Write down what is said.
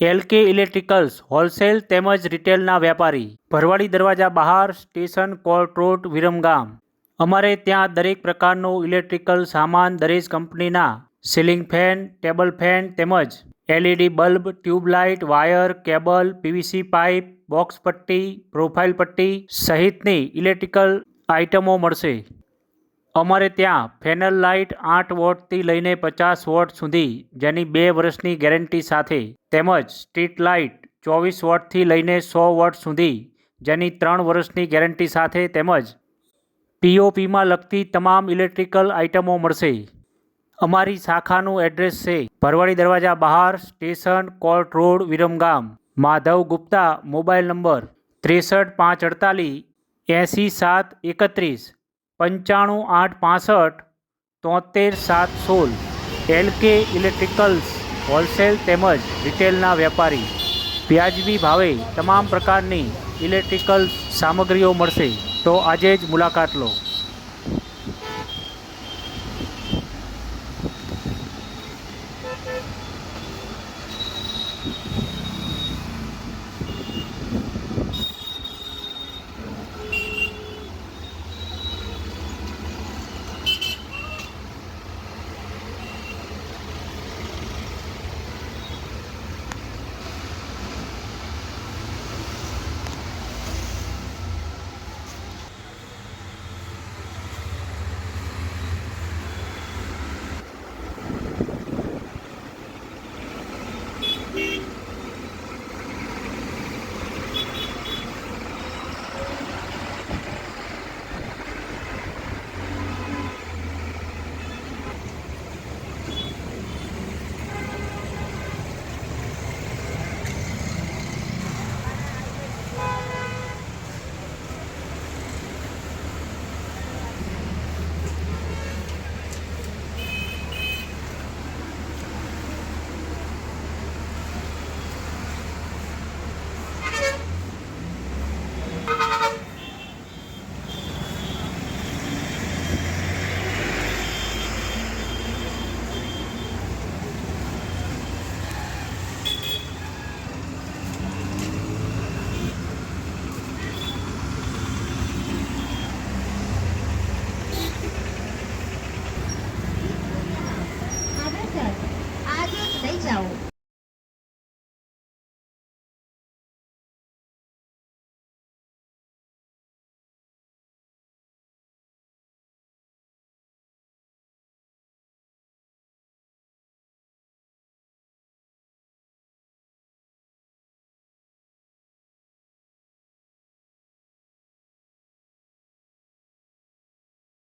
LK electricals, wholesale તેમજ રિટેલના વેપારી. ભરવાડી દરવાજા બહાર, સ્ટેશન, કોર્ટ રોડ, વિરમગામ. અમારે ત્યાં દરેક પ્રકારનો ઇલેક્ટ્રિકલ સામાન દરેક કંપનીના. સીલિંગ ફેન, ટેબલ ફેન તેમજ LED bulb, tubelight, wire, cable, PVC pipe, box પટ્ટી, પ્રોફાઇલ પટ્ટી સહિતની ઇલેક્ટ્રિકલ આઇટમો મળશે. અમારે ત્યાં ફેનલ લાઇટ આઠ વોટથી લઈને પચાસ વોટ સુધી, જેની બે વર્ષની ગેરંટી સાથે, તેમજ સ્ટ્રીટ લાઇટ ચોવીસ વોટથી લઈને સો વોટ સુધી, જેની ત્રણ વર્ષની ગેરંટી સાથે તેમજ પીઓપીમાં લગતી તમામ ઇલેક્ટ્રિકલ આઇટમો મળશે. અમારી શાખાનું એડ્રેસ છે ભરવાડી દરવાજા બહાર, station, court road Viramgam Madhav Gupta, mobile number ત્રેસઠ પાંચ અડતાલીસ એંસી સાત એકત્રીસ. પંચાણું આઠ પાસઠ તોતેર સાત સોળ. એલકે ઇલેક્ટ્રિકલ્સ હોલસેલ તેમજ રિટેલના વેપારી. વ્યાજબી ભાવે તમામ પ્રકારની ઇલેક્ટ્રિકલ સામગ્રીઓ મળશે. તો આજે જ મુલાકાત લો.